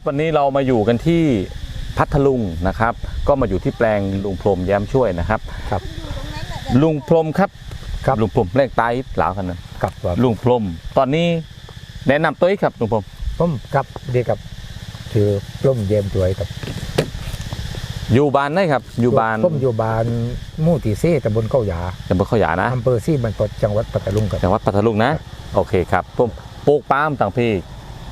ครับวันนี้เรามาอยู่กันที่พัทลุงนะครับ ก็มาอยู่ที่แปลงลุงพรหมแย้มช่วยนะครับครับ ลุงพรหมครับครับลุงพรหมแรงไตเหลาวกันนั้นกับว่าลุงพรหมตอนนี้แนะนำตัวอีกครับลุงพรหมผมกับเดียวกับถือกลุ่มเยี่ยมตัวยกับอยู่บ้านไหนครับ อยู่บ้านผมอยู่บ้านหมู่ที่ซี่ตำบลเข้าหยาจังหวัดขยานะอำเภอซี่บรรพตจังหวัดปัตตานีครับจังหวัดพัทลุงนะ โอเคครับผมปลูกปาล์มต่างพี่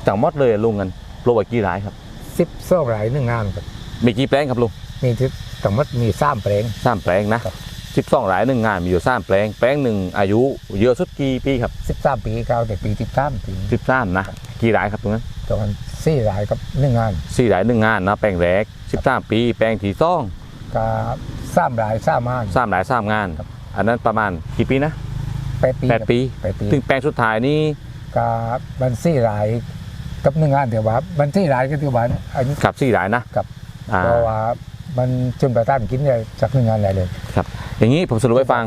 จังหมดเลยลุงกัน ปลูกไว้กี่ไร่ครับสิบสองรายหนึ่งงานครับมีกี่แปลงครับลุงมีที่ทั้งหมดมีสามแปลง สามแปลงนะครับ สิบสองไร่หนึ่งงานมีอยู่สามแปลง แปลงหนึ่งอายุเยอะสุดกี่ปีครับสิบสามปีเก้าแต่ปีที่สามปีสิบสามนะกี่ไร่ครับตรงนั้นตอนซี่รายกับหนึ่งงานสี่หลายหนึ่งงานนะแปลงแรกสิบสามปี แปลงที่สองกับสามรายสามงาน สามหลายสามงานอันนั้นประมาณกี่ปีนะแปดปีแปดปี แปดปีถึงแปลงสุดท้ายนี่กับบันซี่ราย กับหนึ่งงานเดี๋ยวว่าบันซี่รายก็ที่ว่าอันนี้กับสี่หลายนะครับอ่า เพราะว่ามันจนประทานกินได้จากหนึ่งงานได้เลยอย่างนี้ผมสรุปให้ฟัง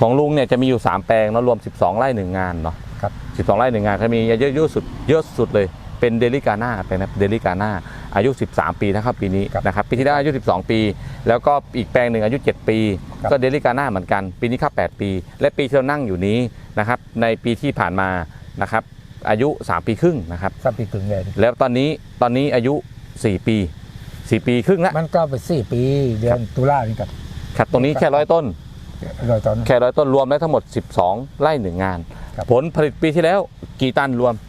ของลุงเนี่ยจะมีอยู่ 3 แปลงแล้วรวม 12 ไร่หนึ่งงานเนาะครับ 12 ไร่หนึ่งงานเขามีเยอะเยอะสุดเยอะสุดเลยเป็นเดลิกาน่าเป็นเดลิกาน่าอายุ 13 ปีนะครับปีนี้นะครับปีที่แล้วอายุ 12 ปี แล้วก็อีกแปลงหนึ่งอายุ 7 ปีก็เดลิกาน่าเหมือนกัน ปีนี้เข้า8ปี และปีที่เรานั่งอยู่นี้นะครับในปีที่ผ่านมานะครับ อายุ 3 ปีครึ่งนะครับสามปีครึ่งเลยแล้วตอนนี้ตอนนี้อายุ 4 ปี 4 ปีครึ่งแล้วมันก็ไปสี่ปีเดือนตุลานี่กับครับตรงนี้แค่ร้อยต้นโดยตอน แค่ร้อยต้นรวมแล้วทั้งหมด 12 ไร่หนึ่งงาน ครับ ผลผลิตปีที่แล้วกี่ตันรวม 94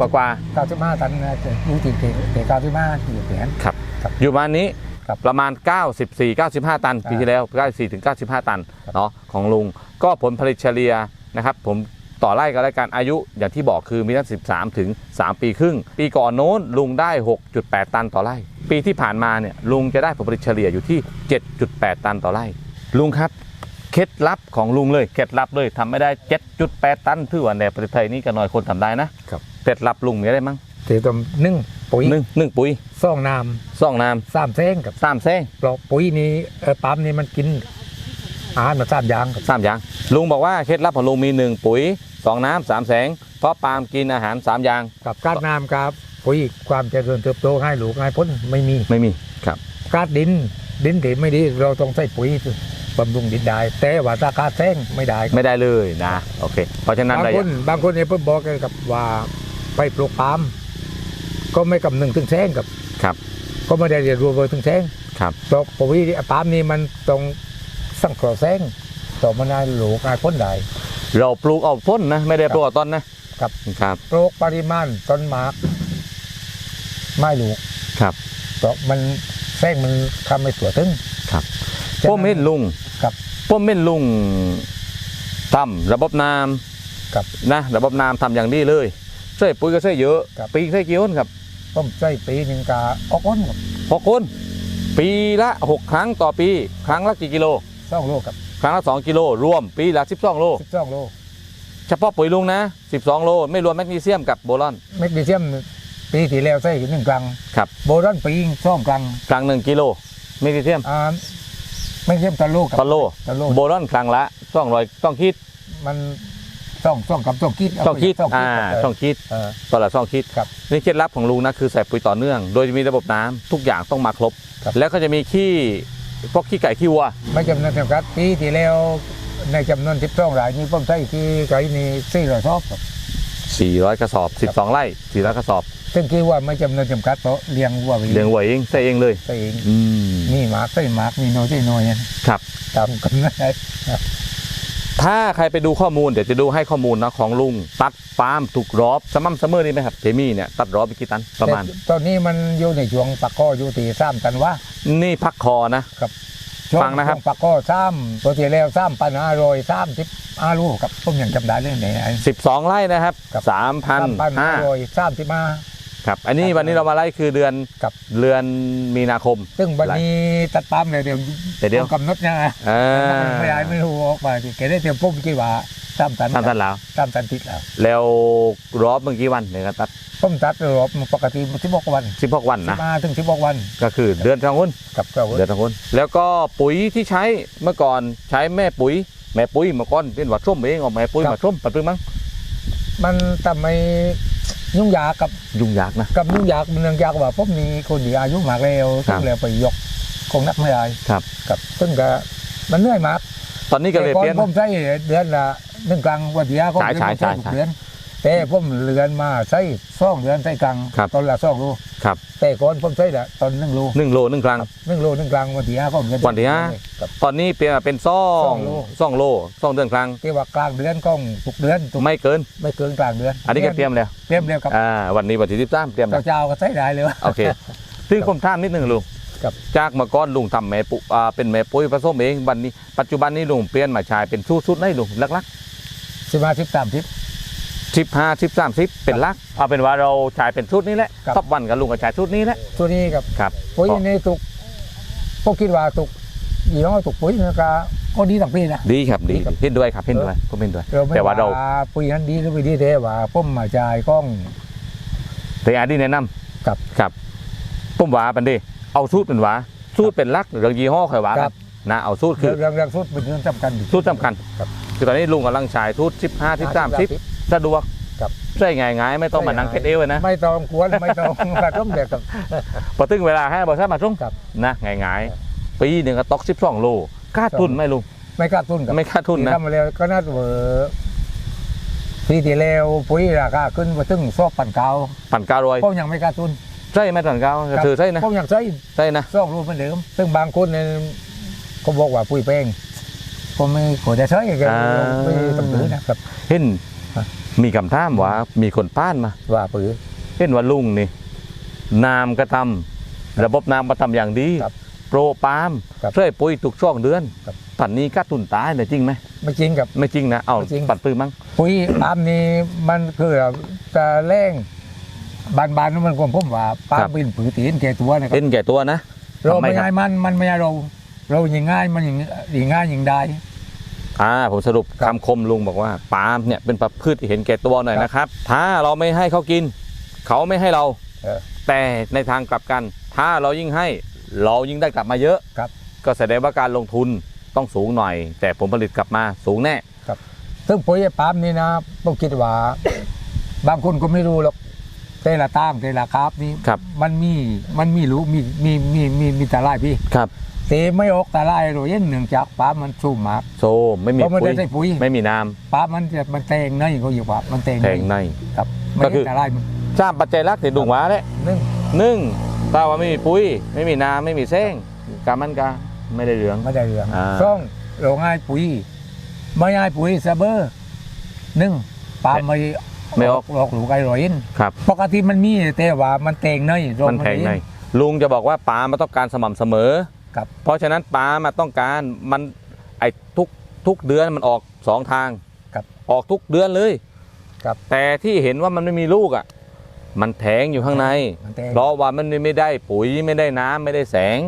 กว่ากว่าเก้าสิบห้าตันนะจะรู้จริงๆแต่เก้าสิบห้าอยู่แผนครับครับอยู่ประมาณนี้ครับประมาณ 94 95 ตันปีที่แล้ว 94ถึง95 ตันครับ เนาะของลุงก็ผลผลิตเฉลี่ยนะครับผม ต่อไร่กับรายการอายุอย่างที่บอกคือมีตั้ง13 ถึง 3 ปีครึ่ง ปีก่อนโน้นลุงได้ 6.8 ตันต่อไร่ ปีที่ผ่านมาเนี่ยลุงจะได้ผลผลิตเฉลี่ยอยู่ที่ 7.8 ตันต่อไร่ ลุงครับเคล็ดลับของลุงเลยเคล็ดลับเลยทำไม่ได้ 7.8 ตันถือว่าในประเทศไทยนี่ก็น้อยคนทำได้นะครับเคล็ดลับลุงมีอะไรมั้งถือตรงหนึ่งปุ๋ยหนึ่งหนึ่งปุ๋ยซ่องน้สองน้ำสามเส้งกับำสามแซงปลอกปุ๋ยนี้เออปั๊มนี่มันกินอาหารมาสามอย่างกับสามอย่างลุงบอกว่าเคล็ดลับของลุงมีหนึ่งปุ๋ย สองน้ำสามแสง เพราะปาล์มกินอาหารสามอย่าง กับการน้ำกับปุ๋ยความเจริญเติบโตให้ลูกให้พ้นไม่มีไม่มีครับ การดินดินที่ไม่ดีเราต้องใส่ปุ๋ยบำรุงดินได้แต่ว่าถ้าการแซงไม่ได้ไม่ได้เลยนะโอเค เพราะฉะนั้นบางระคยะนบางคนเนี่ยเพิ่นบอกกันกับว่าไปปลูกปาล์มก็ไม่กำนึงถึงแซงกับครับ ก็ไม่ได้เรียนรู้ไปถึงแซงครับปลูกปุ๋ยนี่ปาล์มนี่มันต้องสังเคราะห์แซงต่อมาได้ลูกให้พ้นได้ เราปลูกเอาต้นนะ ไม่ได้ปลูกเอาต้นนะครับ ครับ ปลูกปริมาณต้นหมาก ไม่ลูกครับเพราะมันแซงมันทำให้ตัวตึงครับฉะนั้นพ่อเม่นลุงครับพ่อเม่นลุงทำระบบน้ครับำนะ ระบบน้ำทำอย่างดีเลยใส่ปุ๋ยก็ใส่เยอะ ครับ ปีใส่กี่คนครับต้มใส่ปีหนึ่งกาออกอ้นกับหกคน ปีละหกครั้งต่อปี ครั้งละกี่กิโล สองโลกับ ครั้งละสองกิโลรวมปีละสิบสองโล สิบสองโลเฉพาะปุ๋ยลุงนะ12โล ไม่รวมแมกนีเซียมกับโบรอน แมกนีเซียมปีที่แล้วใส่หนึ่งกรังครับ โบรอนปีสองกรังครั้งหนึ่งกิโลแมกนีเซียมอ่าไม่ใช่ตะโลกับต่อโลตะโล โบรอนครั้งละต้องร้อยต้องคิดมันต้องต้องกับต้องคิดเาต้องคิดต้องอ่าเออต้องคิดเออต่อละต้องคิดครับนี่เคล็ดลับของลุงนะคือใส่ปุ๋ยต่อเนื่อง โดยจะมีระบบน้ำทุกอย่างต้องมาครบ ครับ แล้วก็จะมีขี้ พวกขี้ไก่ขี้วัว ไม่จำนวนจำกัดปีที่แล้วในจำนวนสิบสองรายนี้ผมใช้ที่ไก่นี่สี่ร้อยชอบครับ 400 กระสอบ 12 ไร่400กระสอบซึ่งคิดว่าไม่จำนวนจำกัดเพราะเลี้ยงวัวไว้เลี้ยงวัวเองใส่เองเลยใส่เองอืมมีหมากใส่หมากมีน้อยใส่น้อยนะครับ ตามกันได้ ถ้าใครไปดูข้อมูลเดี๋ยวจะดูให้ข้อมูลนะของลุง ตัดปาล์มถูกรอบสม่ำเสมอดีไหมครับเจมี่เนี่ยตัดรอบไปกี่ตันประมาณ แต่ตอนนี้มันอยู่ในช่วงปักก้ออยู่ที่สามตันว่านี่พักคอนะช่วฟังนะครับ ช่วปักก้อสามตัวที่แล้วสามปันห้าร้อยสามสิบห้าลูกครับผมยังจำได้เลยไหนไหน 12ไร่นะครับครับสามพันปันห้าห้าร้อยสามสิบห้า ครับ อันนี้ครับวันนี้เรามาไล่คือเดือนครับ เดือนมีนาคม ซึ่งวันนี้ตัดปั๊มเลยเดี๋ยวแต่เดี๋ยวต้องกำหนดยังไงเออไม่ได้ไม่รู้ออกมาแกได้เตรียมปุ่มกี่ว่าสามตันทำทันแล้ว สามตันติดแล้วแล้วรอบเมื่อกี้วันเนี่ยก็ตัดผมตัดรอบปกติสิบหกวัน16วันสินะ บห้าถึงสิบหกวันก็คือเดือนทางหุ้นกับเราเดือนทางหุ้นแล้วก็ปุ๋ยที่ใช้เมื่อก่อนใช้แม่ปุ๋ย แม่ปุ๋ยเมื่อก่อนเป็นหวัดส้มเองออกแม่ปุ๋ยหวัดส้มปัดปื้มมั้งมันทำไม ยุ่งยากกับยุ่งยากนะกับยุ่งยากเนื่องจากว่าผมมีคนที่อายุมากแล้วครัซึ่บงแล้วไปยกคงนักไม่ได้ครับกับซึ่งก็มันเหนื่อยมาก ตอนนี้ก็เลยแต่ก่อเปลี่ยนนผมใช้เดือนละหนึ่งกลางวันที่ก็ใช่ใช่ใช่ใช่เดือน แต่ผมเลือนมาใช้ซ่องเดือนใช้กลางครับ ตอนละซ่องรูครับแต่ก่อนผมใช้ละตอนหนึ่งรูหนึ่งโลหนึ่งครั้ง หนึ่งรูหนึ่งกลางวันที่ห้าก็เดือนวันที่ห้า ครับ ตอนนี้เปลี่ยนมาเป็นซ่องซ่องโล ซ่องโลซ่องเดือนครั้ง ที่ว่ากลางเดือนก็ทุกเดือนทุกไม่เกิน ไม่เกินกลางเดือนอันนี้ก็เตรียมแล้วเตรียมเร็วครับอ่าวันนี้วันที่สิบสามเตรียมแล้ว เจ้าๆก็ใช้ได้เลย โอเคซึ่งผมถามนิดหนึ่งลุงครับ จากเมื่อก่อนลุงทำแม่ปุอ่าเป็นแม่ปุ้ยผสมเองวันนี้ ปัจจุบันนี้ลุงเปลี่ยนมาใช้เป็นสูตรสูตรไหนลุงลักสิบห้าสิบสามสิบๆ สิบห้าสิบสามสิบเป็นลัก เอาเป็นว่าเราใช้เป็นสูตรนี้แหละครับ ท็อปวันกับลุงก็ใช้สูตรนี้แหละตัวนี้ครับครับปุ๋ยนี่ตุกพวกคิดว่าตุกยี่ห้อตุกปุ๋ยนี่ก็ก็ดีต่างปีนะ ดีครับดีดีครับ เห็นด้วยครับเห็นด้วยผมเห็นด้วยเราไม่แต่ว่าเราปุ๋ยนั้นดีหรือไม่ดีแต่ว่าผมมาจ่ายกล้อง แต่อันที่แนะนำครับ ครับผมว่าปันดีเอาสูตรเป็นว่าสูตรเป็นลักหรือยี่ห้อค่อยว่าคกัรันบนะเอาสูตรคือเรื่องเรื่องสุดเป็นเรื่องสำคัญอยู่ สูตรสำคัญ ครับ คือตอนนี้ลุงกำลังใช้สูตรสิบห้าสิบสามสิบ สะดวกครับ ใช่ง่ายๆไม่ต้องมานั่งเพชรเอวเลยนะไม่ต้องกวนไม่ต้องกระต้มเด็กครับ พอถึงเวลาให้บริษัทมาส่งครับนะง่ายๆปีหนึ่งก็ตกสิบสองโลค่าทุนไหมลุงไม่กล้าทุนครับไม่ค่าทุนนะที่ทำมาแล้วก็น่าจะเวอร์ปีที่แล้วปุ๋ยราคาขึ้นมาถึงซอกปันเก่าปั่นเก้าร้อยผมยังไม่กล้าทุนใช่ไหมปั่นเก้าถือใช่นะผมยังใช้ใช่นะซอกรูปเหมือนเดิม ซึ่งบางคนเนี่ยเขาบอกว่าปุ๋ยแป้งผมไม่ขอจะใช้กันไม่ต้องถือนะครับ เห็นครับ มีคำถามว่ามีคนป้านมาว่าปุ๋ยเห็นว่าลุงนี่นามกระทำระบบนามกระทำอย่างดีครับโปรปาล์มครับช่วยปุ๋ยทุกช่วงเดือนครับ ปันนี้กาตุนตายเนี่ยจริงไหมไม่จริงกับ ไม่จริงนะเอาไม่จริง ปัดปื้มมั้งปุ๋ยปาล์มนี่มันคือจะแรงบานๆนั่นมันกลมผมว่าปาล์มเป็นผือตีนแก่ตัวนะครัเป็บนแก่ตัวนะเราทำไมไม่ครับง่ายมันมันไม่ง่ายเรา เราอย่างง่ายมันอย่างอย่างง่ายอย่างได้ อ่าผมสรุปครัคำบคมลุงบอกว่าปาล์มเนี่ยเป็นประพืชที่เห็นแก่ตัวหน่อยครับนะครับ ถ้าเราไม่ให้เขากิน เขาไม่ให้เรา เออ แต่ในทางกลับกัน ถ้าเรายิ่งให้เรายิ่งได้กลับมาเยอะ ครับ ก็แสดงว่าการลงทุนต้องสูงหน่อย แต่ผลผลิตกลับมาสูงแน่ ซึ่งปุ๋ยปาล์มนี่นะผมคิดว่า บางคนก็ไม่รู้หรอกแต่ละตั้งแต่ละครับนี่ครับ มันมีมันมีรู้มีมีมีมีมีตาไลายพี่ ครับแต่ไม่ออกตาไลายเราเย็นเนื่องจากปาล์มมันสูงมากโซไม่มีเพราะมันปุ๋ได้ยใส่ปุ๋ยไม่มีน้ปาล์มมันจะมันแตงในเขาอยู่ว่ามันแตงำแทงใน ครับไม่ก็คืได้อตาไลายมันสร้างปัจจัยหลักที่ลุงว่าแหละนึ่งหนึ่งถ้าว่าไม่มีปุ๋ย ไม่มีน้ำไม่มีแสงการมันก็ไม่ได้เหลือง ไม่ได้เรื่องอ่าสองเราง่ายปุ๋ยไม่ง่ายปุ๋ยซะเบอร์หนึ่งปาล์มไม่ไม่ออกออกหลูกไอรอยนครับ ปกติมันมีแต่ว่ามันแตงในเรามันแทงในไได้ลุงจะบอกว่าปลามันต้องการสม่ำเสมอ ครับ เพราะฉะนั้นปลามันต้องการมันไอ้ทุกทุกเดือนมันออกสองทางครับออกทุกเดือนเลยครับแต่ที่เห็นว่ามันไม่มีลูกอะ มันแทงอยู่ข้างในมันแตงเพราะว่ามันไม่ได้ปุ๋ยไม่ได้น้ำไม่ได้แสง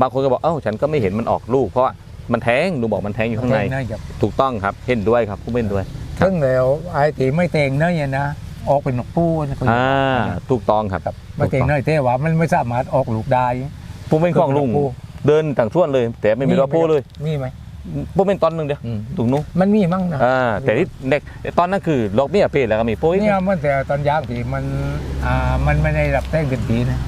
บางคนก็บอกเอ้าฉันก็ไม่เห็นมันออกลูก เพราะว่ามันแทงลุงบอกมันแทงอยู่ข้างในแตครับถูกต้องครับเห็นด้วยครับผู้เห็นด้วยครับซึ่งแล้วไอ้ที่ไม่แตงเนยเนี่ยนะออกเป็นนกปูนะคุณอ่าถูกต้องครับครับไม่แตงเนยแต่ว่ามันไม่สามารถออกลูกได้ผู้เป็นของลุง นกปู เดินต่างช่วนเลย แต่ไม่มีรถพูเลยมีไหมผู้เป็นตอนหนึ่งเดียวอืมถูกนู้นมันมีมั้งนะอ่าแต่ที่เด็กตอนนั้นคือลอกเบี้ยเพศแล้วก็มีปุ้ยเนี่ยมันแต่ตอนยางที่มันอ่ามันไม่ได้รับแจ้งเป็นปีนะ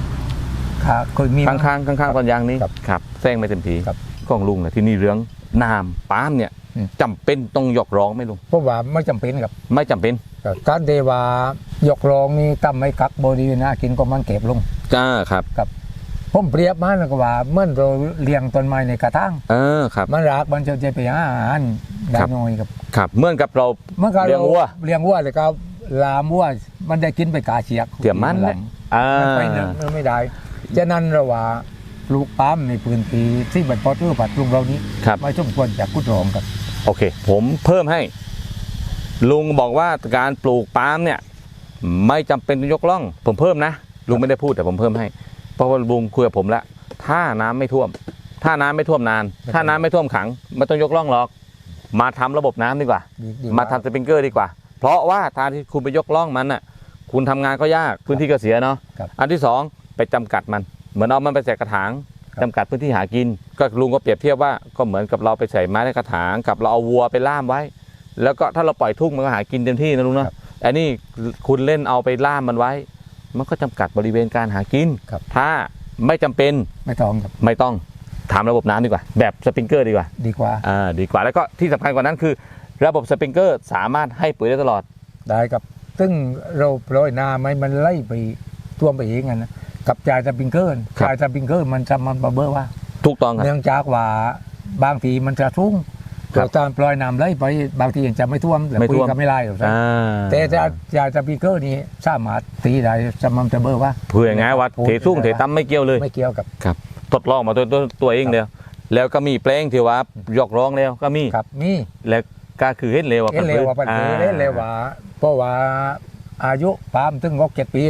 ค่ะเคยมีมั้ข้างๆข้างๆตอนยางนี้ครับครับแซงไม่เต็มทีครับของลุงเนี่ยที่นี่เรื่องน้ำปาล์มเนี่ยอืมจำเป็นต้องยกร้องไหมลุงเพราะว่าไม่จำเป็นครับ ไม่จำเป็นการเดว่ายกรองนี่ทำให้กักบริเวณหน้ากินก็มันเก็บลงจ้าครับ ผมเปรียบมันก็ว่าเหมื่อนเราเลี้ยงต้นไม้ในกระถางเออครับ มันรากมันจะจะไปหาอาหารได้ครับ น้อยครับครับเหมื่อนกับเรา เมื่อก่อนเลี้ยงวัว เลี้ยงวัวเลยก็ลามวัวมันได้กินไปกาเชียกเดี๋ยวมันหแหลัละงอ่ามันไปเนอะไม่ได้ฉะนั้นเราว่าลูกปั๊มในพื้นที่ที่บัดพอตื้อบัดลุงเรานี้ครับ ไม่สมควรจะกุดรองครับโอเค ผมเพิ่มให้ ลุงบอกว่าการปลูกปาล์มเนี่ย ไม่จำเป็นต้องยกล่อง ผมเพิ่มนะ ลุงไม่ได้พูดแต่ผมเพิ่มให้ เพราะว่าลุงคุยกับผมแล้วถ้าน้ำไม่ท่วม ถ้าน้ำไม่ท่วมนาน ถ้าน้ำไม่ท่วมขังไม่ต้องยกล่องหรอก มาทำระบบน้ำดีกว่า ดีดีมาทำสปริงเกอร์ดีกว่า เพราะว่าทางที่คุณไปยกล่องมันน่ะ คุณทำงานก็ยากพื้นที่ก็เสียเนาะ ครับอันที่สองไปจำกัดมัน เหมือนเอามันไปใส่กระถางครับ จำกัดพื้นที่หากิน ก็ลุงก็เปรียบเทียบว่าก็เหมือนกับเราไปใส่ไม้ในกระถางกับเราเอาวัวไปล่ามไว้ แล้วก็ถ้าเราปล่อยทุ่งมันก็หากินเต็มที่นะลุงเนาะอันนี้คุณเล่นเอาไปล่ามมันไว้ มันก็จำกัดบริเวณการหากิน ครับ ถ้าไม่จำเป็นไม่ต้องครับไม่ต้องถามระบบน้ำดีกว่า แบบสปริงเกอร์ดีกว่าดีกว่าอ่าดีกว่าแล้วก็ที่สำคัญกว่านั้นคือ ระบบสปริงเกอร์สามารถให้ปุ๋ยได้ตลอด ได้ครับ ซึ่งเราโปรยหน้าไม่มันไล่ไปท่วมไปเองอะนะกับจ่ายสปริงเกอร์ครับ จ่ายสปริงเกอร์มันจะมันบเบอร์ว่า ถูกต้องครับ เนื่องจากว่าบางทีมันจะทุ่งครับ เราตอนปล่อยน้ำไหลไปบางทียังจะไม่ท่วมแต่ไม่ปุ๋ท่ยวมก็ไม่ไล่หรอกอ่าแต่จะจ่ายสปริงเกอร์นี่สามารถตีได้สม่ำเสมอว่า เพื่อไงว่าเททุ่งเทตั้มไม่เกี่ยวเลย ไม่เกี่ยวกับทดลองมาตัวตัวตัวเองแล้วแล้วก็มีแปลงที่ว่ายกร้องแล้วก็มี ครับนี่แล้วก็คือเห็นเร็วเอ็นเร็วกว่าปันเเอ็นเร็วกว่าเพราะว่าอายุปาล์มถึงหกเจ็ดปี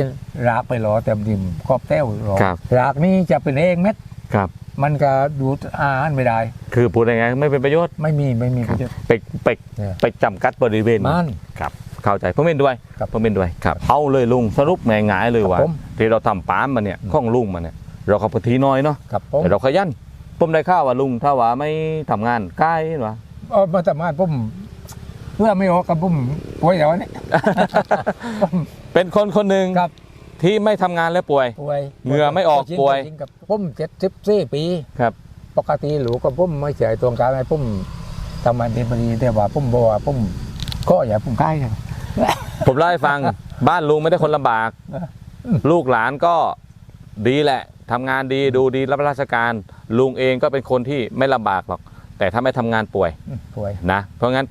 รากไปหรอเต็มทิมครอบแต้วหรอครับ รากนี่จะเป็นเองเม็ดครับ มันก็ดูดอาหารไม่ได้ คือพูดยังไงไม่เป็นประโยชน์ไม่มีไม่มีคปรับระโยชน์ไปไปเนี่ยไปจำกัดบริเวณมัน ครับ เข้าใจผมเห็นด้วยครับผมเห็นด้วยครับเอาเลยลุงสรุปง่ายๆเลยว่าครับผม ที่เราทำปาล์มมาเนี่ยข้องลุงมาเนี่ยเราขับพื้นที่น้อยเนาะครับผมแต่เราขยันผมได้ข่าวว่าลุงถ้าว่าไม่ทำงานใกล้หรอเออมาทำงานผมเพื่อไม่ออกกับผมป่วยแล้วนี่เป็นคนคนหนึ่งครับ ที่ไม่ทำงานและป่วย ป่วยเหงื่อไม่ออกจริงๆป่วย จริงๆครับผมเจ็ดสิบสี่ปี ครับ ปกติหลูกับผมไม่เสียตรงกลางไอ้ผมทำมันเป็นพอดีแต่ว่าผมบอกว่าผมก็อย่าผมใกล้ครับ ผมเล่าให้ฟัง บ้านลุงไม่ได้คนลำบากอืมลูกหลานก็ดีแหละทำงานดีดูดีรับราชการ ลุงเองก็เป็นคนที่ไม่ลำบากหรอก แต่ถ้าไม่ทำงานป่วยอืมป่วยนะ เพราะงั้น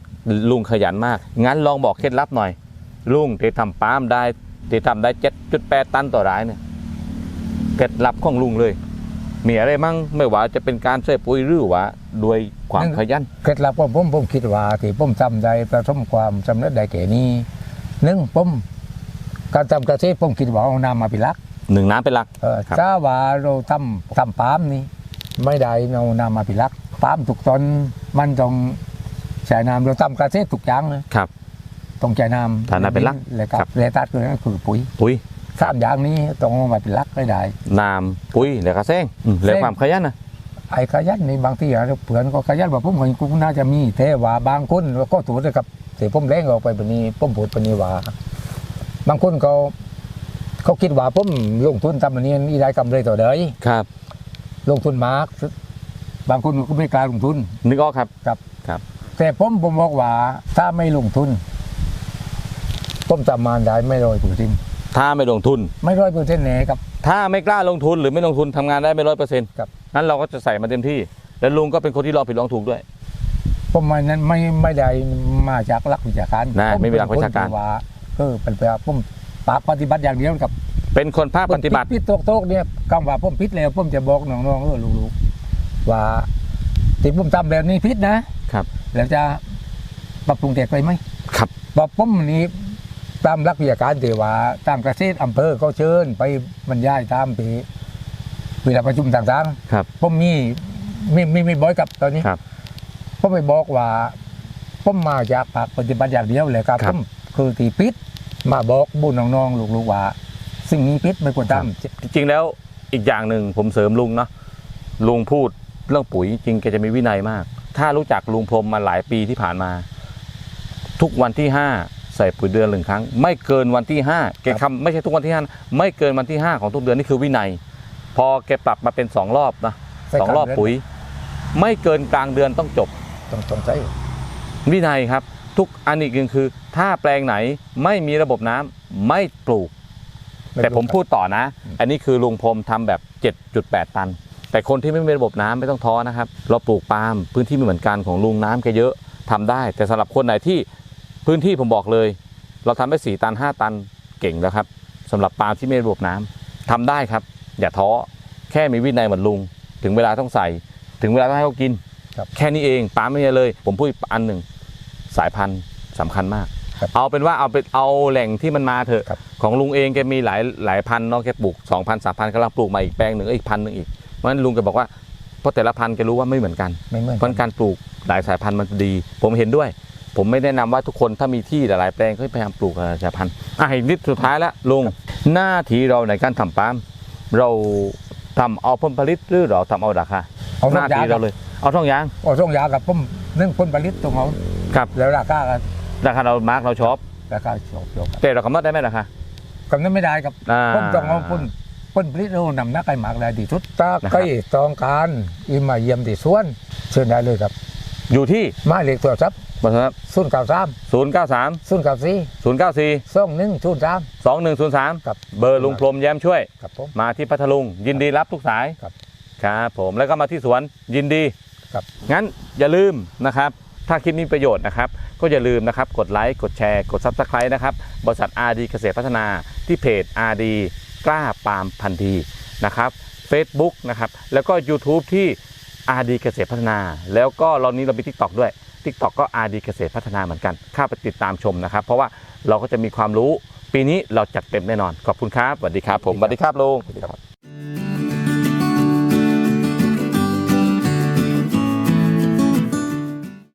ลุงขยันมาก งั้นลองบอกเคล็ดลับหน่อย ลุงที่ทำปาล์มได้ ที่ทำได้เจ็ดจุดแปดตันต่อรายเนี่ยเคล็ดลับของลุงเลย มีอะไรมั่งไม่ว่าจะเป็นการใส่ปุ๋ยหรือว่าด้วยความขยันเคล็ดลับของผมผมคิดว่าที่ผมทำได้ประสบความสำเร็จได้แก่นี้หนึ่งผมการทำเกษตรผมคิดว่าเอาน้ำมาเป็นหลักหนึ่งน้ำเป็นหลักเออครับถ้าว่าเราทำทำปาล์มนี่ไม่ได้เอาน้ำมาเป็นหลักปาล์มทุกตนมันต้องใช้น้ำเราทำเกษตรทุกอย่างเลยครับ ต้องใช้น้ำฐานะเป็นหลักเลยคครัรับบเลตัดคือนั่นคือปุ๋ยปุ๋ยสามอย่างนี้ต้องเอามาเป็นหลักไม่ได้ น้ำปุ๋ยแล้วก็แซงอืมแล้วแซง ความขยันนะไอ้ขยันนี่บางทีเราเผื่อนก็ขยันว่าผมคนกูน่าจะมีแต่ว่าบางคนก็ถูกเลยครับเสียผมแรงออกไปแบบนี้ผมพูดแบบนี้ว่าบางคนเขาเขาคิดว่าผมลงทุนทำแบบนี้นี่ได้กำไรต่อเดยครับ ลงทุนมากบางคนก็ไม่กล้าลงทุน นึกออกครับ แต่ผมผมบอกว่าถ้าไม่ลงทุน ผมทำมานได้ไม่ร้อยเปอร์เซ็นต์ถ้าไม่ลงทุน ไม่ร้อยเปอร์เซ็นต์แน่ครับ ถ้าไม่กล้าลงทุนหรือไม่ลงทุนทำงานได้ไม่ร้อยเปอร์เซ็นต์ครับ นั้นเราก็จะใส่มาเต็มที่ แล้วลุงก็เป็นคนที่ลองผิดลองถูกด้วย ผมไม่นั้นไม่ไม่ได้มาจากหลักวิชาการนะผไม่มีหลักวิชาการ เป็นคนที่ว่าเออเป็นไปว่าผมปากปฏิบัติอย่างเดียวกับเป็นคนภาคปฏิบัติ พิษโตกๆเนี่ยคำว่าผมพิษแล้วผมจะบอกน้องๆเออลูกๆว่าที่ผมทำแบบนี้พิษนะครับ แล้วจะปรับปรุงแก้ไขไหมครับ บอกผมนี่ ตามหลักวิชาการที่ว่าตามเกษตรอำเภอเขาเชิญไปบรรยายตามปีเวลาประชุมต่างครับๆผมมีมีมีมีบอยกับตอนนี้ครับผมไปบอกว่าผมมาจากภาคปฏิบัติอย่างเดียวเลยครับครัผบมคือตีพิษมาบอกบุญน้องๆลูกๆว่าสิ่งนี้พิษไม่ควรทำจริงๆแล้วอีกอย่างหนึ่งผมเสริมลุงเนาะลุงพูดเรื่องปุ๋ยจริงแกจะมีวินัยมาก ถ้ารู้จักลุงพรมมาหลายปีที่ผ่านมา ทุกวันที่ห้า ใส่ปุ๋ยเดือนหนึ่งครั้ง ไม่เกินวันที่ห้าแกคำไม่ใช่ทุกวันที่ห้าไม่เกินวันที่ห้าของทุกเดือนนี่คือวินัย พอแกปรับมาเป็นสองรอบนะใส่สองรอบกลางเดือน ปุ๋ย ไม่เกินกลางเดือนต้องจบ ต้องต้องใช้วินัยครับ ทุกอันอีกหนึ่งคือ ถ้าแปลงไหนไม่มีระบบน้ำไม่ปลูก แต่ผมพูดต่อนะ อันนี้คือลุงพรมทำแบบ 7.8 ตัน แต่คนที่ไม่มีระบบน้ำไม่ต้องท้อนะครับ เราปลูกปาล์มพื้นที่ไม่เหมือนกันของลุงน้ำแกเยอะทำได้ แต่สำหรับคนไหนที่ พื้นที่ผมบอกเลย เราทำได้4ตัน5ตันเก่งแล้วครับสำหรับปาล์มที่ไม่มีระบบน้ำทำได้ครับ อย่าท้อแค่มีวินัยเหมือนลุง ถึงเวลาต้องใส่ ถึงเวลาต้องให้เขากินครับแค่นี้เองปาล์มไม่เยอะเลย ผมพูดอีกอันหนึ่งสายพันธุ์สำคัญมากครับเอาเป็นว่าเอาเป็นเอาแหล่งที่มันมาเถอะครับของลุงเองแกมีหลายหลายพันเนาะแกปลูก2 0 0 0 3 0 0กำลังปลูกมาอีกแปลงหนึ่งเอ้ยอีกพันหนึ่งอีกเพราะฉะนั้นลุงแกบอกว่าเพราะแต่ละพันธุ์แกรู้ว่าไม่เหมือนกันไม่เหมือนเพราะฉะนั้นการปลูกหลายสายพันธุ์มันดี ผมเห็นด้วย ผมไม่แนะนำว่าทุกคนถ้ามีที่หลายๆแปลงก็พยายามปลูกหลายสายพันธุ์อะอีกนิดสุดท้ายแล้วลุงหน้าที่เราในการทำปาล์มเราทำเอาผลผลิตหรือเราทำเอาราคาเอาหทุน้ากอย่างที่ครัเราบเลย เอาท่องยางเอาทุกอย่างกับผมนึ่งผลผลิตตรงเขาครับแล้วราคาก็ราคาเรามาร์กเราชอบราคาโชกโชกครับแต่เรากำหนดได้ไหมล่ะคะกำนั้นไม่ได้ครับอ่าผมต้องเอาพ่นพ่นผลิตเรานำนักไก่หมากได้ดีสุดถ้านะครับใครต้องการอีมาเยี่ยมที่สวน เชิญได้เลยครับ อยู่ที่หมายเลขโทรศัพท์บริษัทศูนย์เก้าสามศูนย์เก้าสามศูนย์เก้าสี่ศูนย์เก้าสี่สองหนึ่งศูนย์สามสองหนึ่งศูนย์สามครับเบอร์ลุงพรหมแย้มช่วย ครับผม มาที่พัทลุง ยินดีรับทุกสายครับ ครับผมแล้วก็มาที่สวนยินดี ครับงั้นอย่าลืมนะครับ ถ้าคลิปนี้มีประโยชน์นะครับ ก็อย่าลืมนะครับ กดไลค์กดแชร์กดซับสไครต์นะครับ บริษัท RD เกษตรพัฒนาที่เพจ RD กล้าปาล์มพันธุ์ดีนะครับ Facebook นะครับ แล้วก็ YouTube ที่ RD เกษตรพัฒนา แล้วก็เรานี้เรามี TikTok ด้วย TikTok ก็ RD เกษตรพัฒนาเหมือนกันเข้าไปติดตามชมนะครับ เพราะว่าเราก็จะมีความรู้ ปีนี้เราจัดเต็มแน่นอน ขอบคุณครับสวัสดีครับผมสวัสดีครับลุงสวัสดีครับ